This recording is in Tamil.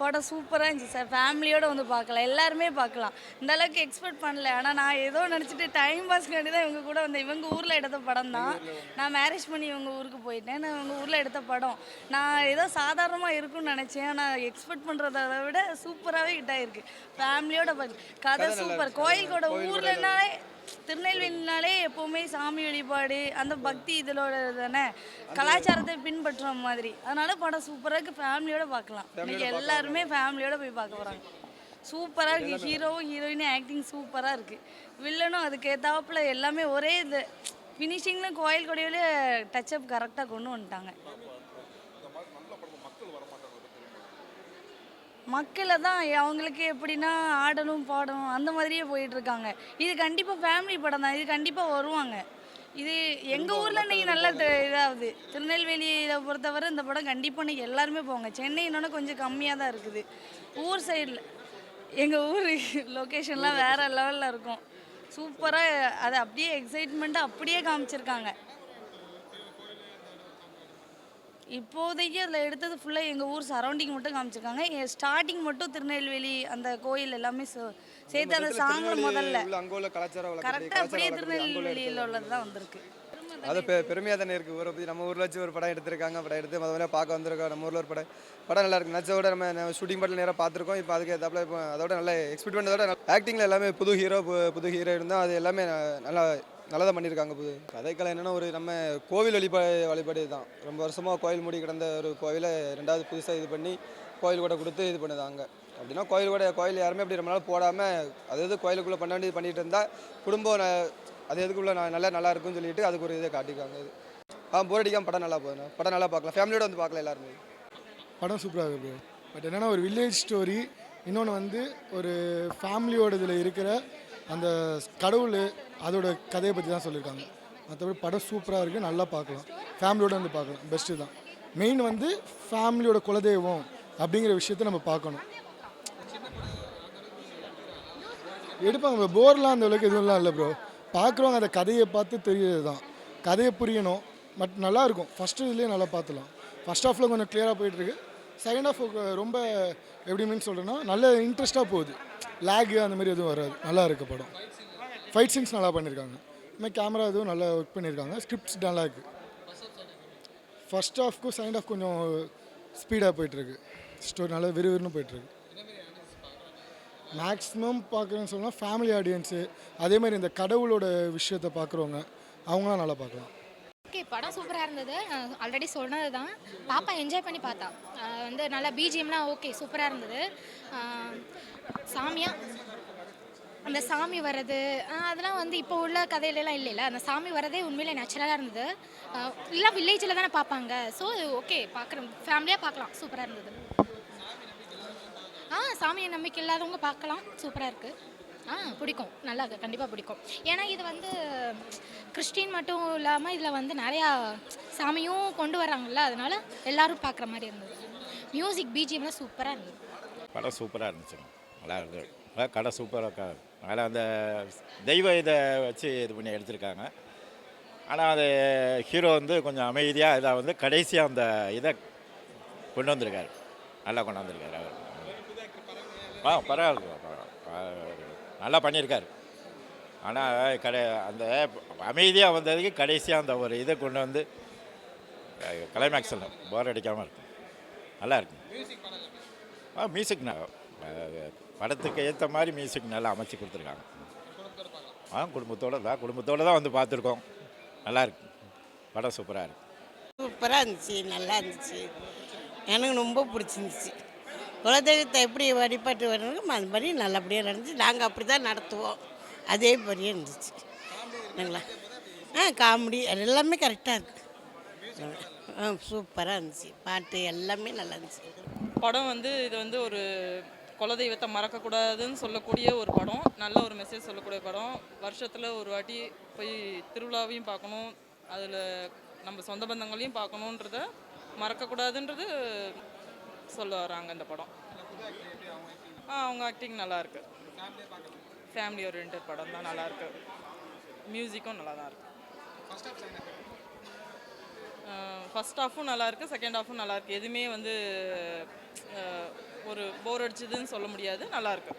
படம் சூப்பராக இருந்துச்சு சார். ஃபேமிலியோட வந்து பார்க்கலாம். எல்லாருமே பார்க்கலாம். இந்த அளவுக்கு எக்ஸ்பெக்ட் பண்ணல. ஆனால் நான் ஏதோ நினச்சிட்டு டைம் பாஸ்க்காண்டி தான் இவங்க கூட வந்தேன். இவங்க ஊரில் எடுத்த படம் தான். நான் மேரேஜ் பண்ணி இவங்க ஊருக்கு போயிட்டேன். நான் இவங்க ஊரில் எடுத்த படம். நான் ஏதோ சாதாரணமாக இருக்கும்னு நினச்சேன். ஆனால் எக்ஸ்பெக்ட் பண்ணுறத விட சூப்பராகவே ஹிட் ஆயிருக்கு. ஃபேமிலியோட கதை சூப்பர். கோயில் கூட ஊர்லனாலே திருநெல்வேலினாலே எப்போவுமே சாமி வழிபாடு அந்த பக்தி இதிலோட தானே கலாச்சாரத்தை பின்பற்றுற மாதிரி. அதனால படம் சூப்பராக இருக்குது ஃபேமிலியோட பார்க்கலாம். இன்னைக்கு எல்லாருமே ஃபேமிலியோட போய் பார்க்க போகிறாங்க சூப்பராக இருக்குது ஹீரோவும் ஹீரோயினும் ஆக்டிங் சூப்பராக இருக்குது வில்லனும் அதுக்கு ஏத்தாப்புல எல்லாமே ஒரே இது. ஃபினிஷிங்கில் கோயில் கொடையிலே டச்சப் கரெக்டாக கொண்டு வந்துட்டாங்க. மக்களை தான் அவங்களுக்கு எப்படின்னா ஆடணும் பாடணும் அந்த மாதிரியே போயிட்டு இருக்காங்க இது கண்டிப்பாக ஃபேமிலி படம் தான். இது கண்டிப்பாக வருவாங்க. இது எங்கள் ஊரில் இன்னைக்கு நல்ல த- இதாகுது. திருநெல்வேலியை பொறுத்தவரை இந்த படம் கண்டிப்பாக இன்னைக்கு எல்லாருமே போவாங்க சென்னை இன்னொன்று கொஞ்சம் கம்மியாக தான் இருக்குது. ஊர் சைடில் எங்கள் ஊர் லொக்கேஷன்லாம் வேறு லெவலில் இருக்கும். சூப்பராக அதை அப்படியே எக்ஸைட்மெண்ட்டாக அப்படியே காமிச்சிருக்காங்க. இப்போதைக்கு அதில் எடுத்தது ஃபுல்லாக எங்கள் ஊர் சரௌண்டிங் மட்டும் காமிச்சிருக்காங்க. ஸ்டார்டிங் மட்டும் திருநெல்வேலி அந்த கோயில் எல்லாமே சே- சேர்த்து அந்த சாங்கில் முதல்ல. கரெக்டாக அப்படியே திருநெல்வேலியில் உள்ளது தான் வந்திருக்கு. அது பெ பெருமையாக தானே இருக்குது ஊரை பற்றி நம்ம ஊரில் வச்சு ஒரு படம் எடுத்திருக்காங்க படம் எடுத்து முதல்ல பார்க்க வந்திருக்கோம். நம்ம ஊரில் ஒரு படம். படம் நல்லா இருக்கு. நச்ச விட நம்ம ஷூட்டிங் படத்தில் நேராக பார்த்துருக்கோம். இப்போ அதுக்கு ஏற்றாப்புல இப்போ அதோட நல்ல எக்ஸ்பெக்ட் பண்ணதோட ஆக்டிங்கில் எல்லாமே புது ஹீரோ புது ஹீரோ இருந்தால் அது எல்லாமே நல்லா நல்லா தான் பண்ணியிருக்காங்க புது. கதைக்கலை என்னென்னா ஒரு நம்ம கோவில் வழிபாடு வழிபாடு தான் ரொம்ப வருஷமாக கோயில் மூடி கிடந்த ஒரு கோவிலை ரெண்டாவது புதுசாக இது பண்ணி கோயில் கூட கொடுத்து இது பண்ணுதாங்க. அப்படின்னா கோயில் கூட கோயில் யாருமே அப்படி ரொம்ப நாள் போடாமல் அதாவது கோயிலுக்குள்ளே பண்ண வேண்டியது பண்ணிகிட்டு இருந்தால் குடும்பம் அது எதுக்குள்ளே நான் நல்லா நல்லா இருக்குன்னு சொல்லிட்டு அதுக்கு ஒரு இதை காட்டிக்காங்க இது. ஆ போர் படம் நல்லா போகுது படம் நல்லா பார்க்கலாம். ஃபேமிலியோட வந்து பார்க்கலாம் எல்லாருமே. படம் சூப்பராக இருக்குது பட் என்னென்னா ஒரு வில்லேஜ் ஸ்டோரி இன்னொன்று வந்து ஒரு ஃபேமிலியோட இதில் இருக்கிற அந்த கடவுள் அதோட கதையை பற்றி தான் சொல்லியிருக்காங்க. மற்றபடி படம் சூப்பராக இருக்குது நல்லா பார்க்கலாம். ஃபேமிலியோடு வந்து பார்க்கலாம் பெஸ்ட்டு தான். மெயின் வந்து ஃபேமிலியோட குலதெய்வம் அப்படிங்கிற விஷயத்த நம்ம பார்க்கணும். எடுப்பாங்க ப்ரோ போர்லாம் அந்த அளவுக்கு எதுவும்லாம் இல்லை ப்ரோ பார்க்குறவங்க அந்த கதையை பார்த்து தெரியுது தான். கதையை புரியணும் பட் நல்லாயிருக்கும் ஃபஸ்ட்டு இதுலேயே நல்லா பார்த்துலாம். ஃபஸ்ட் ஹாஃபில் கொஞ்சம் கிளியராக போயிட்டுருக்கு செகண்ட் ஆஃப் ரொம்ப எப்படி மீன் சொல்கிறேன்னா நல்ல இன்ட்ரெஸ்ட்டாக போகுது. லேகு அந்த மாதிரி எதுவும் வராது. நல்லா இருக்கு படம். ஃபைட் சீன்ஸ் நல்லா பண்ணியிருக்காங்க இதுமாதிரி கேமரா எதுவும் நல்லா ஒர்க் பண்ணியிருக்காங்க ஸ்கிரிப்ட்ஸ் நல்லா இருக்குது ஃபர்ஸ்ட் ஆஃப்க்கும் செகண்ட் ஆஃப் கொஞ்சம் ஸ்பீடாக போயிட்டுருக்கு. ஸ்டோரி நல்லா விறுவிறுன்னு போயிட்டுருக்கு. மேக்ஸிமம் பார்க்குறேன்னு சொன்னால் ஃபேமிலி ஆடியன்ஸு அதேமாதிரி இந்த கடவுளோட விஷயத்தை பார்க்குறவங்க அவங்களாம் நல்லா பார்க்கலாம் ஓகே படம் சூப்பராக இருந்தது. ஆல்ரெடி சொன்னது தான் பாப்பா என்ஜாய் பண்ணி பார்த்தா. வந்து நல்லா பிஜிஎம்லாம் ஓகே சூப்பராக இருந்தது. சாமியாக சாமியா? அந்த சாமி வர்றது அதெல்லாம் வந்து இப்போ உள்ள கதையிலலாம் இல்லைல்ல. அந்த சாமி வரதே உண்மையிலே நேச்சுரலாக இருந்தது. இல்லை எல்லாம் வில்லேஜில் தானே பார்ப்பாங்க ஸோ ஓகே பார்க்குறோம் ஃபேமிலியாக பார்க்கலாம் சூப்பராக இருந்தது. ஆ சாமியை நம்பிக்கை இல்லாதவங்க பார்க்கலாம் சூப்பராக இருக்குது ஆ பிடிக்கும். நல்லா கண்டிப்பாக பிடிக்கும். ஏன்னா இது வந்து கிறிஸ்டின் மட்டும் இல்லாமல் இதில் வந்து நிறையா சாமியும் கொண்டு வராங்கல்ல அதனால எல்லாரும் பார்க்குற மாதிரி இருந்தது. மியூசிக் பிஜிஎம்லாம் சூப்பராக இருந்தது. படம் சூப்பராக இருந்துச்சுங்க. நல்லா இருந்தது. கடை சூப்பராக அதில் அந்த தெய்வ இதை வச்சு இது பண்ணி எடுத்திருக்காங்க. ஆனால் அது ஹீரோ வந்து கொஞ்சம் அமைதியாக இதை வந்து கடைசியாக அந்த இதை கொண்டு வந்திருக்காரு. நல்லா கொண்டு வந்திருக்காரு அவர். ஆ. பரவாயில்ல பரவாயில்ல. நல்லா பண்ணியிருக்காரு. ஆனால் கடை அந்த அமைதியாக வந்ததுக்கு கடைசியாக அந்த ஒரு இதை கொண்டு வந்து கிளைமேக்ஸில் போர் அடிக்காமல் இருக்கும். நல்லா இருக்கும். ஆ மியூசிக் படத்துக்கு ஏற்ற மாதிரி மியூசிக் நல்லா அமைச்சு கொடுத்துருக்காங்க. ஆ குடும்பத்தோடு தான் குடும்பத்தோடு தான் வந்து பார்த்துருக்கோம். நல்லா இருக்கு. படம் சூப்பராக இருக்கு. சூப்பராக இருந்துச்சு நல்லா இருந்துச்சு. எனக்கு ரொம்ப பிடிச்சிருந்துச்சு. குலதெய்வத்தை எப்படி வழிபாட்டு வரணுமோ அது மாதிரி நல்லபடியாக நடந்துச்சு. நாங்கள் அப்படி தான் நடத்துவோம். அதே மாதிரியே இருந்துச்சு. இல்லைங்களா? ஆ காமெடி அது எல்லாமே கரெக்டாக இருக்கு. ஆ சூப்பராக இருந்துச்சு. பாட்டு எல்லாமே நல்லா இருந்துச்சு. படம் வந்து இது வந்து ஒரு குலதெய்வத்தை மறக்கக்கூடாதுன்னு சொல்லக்கூடிய ஒரு படம். நல்ல ஒரு மெசேஜ் சொல்லக்கூடிய படம். வருஷத்தில் ஒரு வாட்டி போய் திருவிழாவையும் பார்க்கணும். அதில் நம்ம சொந்த பந்தங்களையும் பார்க்கணுன்றத மறக்கக்கூடாதுன்றது சொல்ல வராங்க இந்த படம். ஆ அவங்க ஆக்டிங் நல்லா இருக்கு ஃபேமிலி ஓரியன்ட் படம் தான் நல்லா இருக்கு மியூசிக்கும் நல்லா தான் இருக்கு ஃபர்ஸ்ட் ஹாஃபும் நல்லா இருக்கு செகண்ட் ஹாஃபும் நல்லா இருக்கு எதுவுமே வந்து ஒரு போர் அடிச்சதுன்னு சொல்ல முடியாது. நல்லா இருக்கு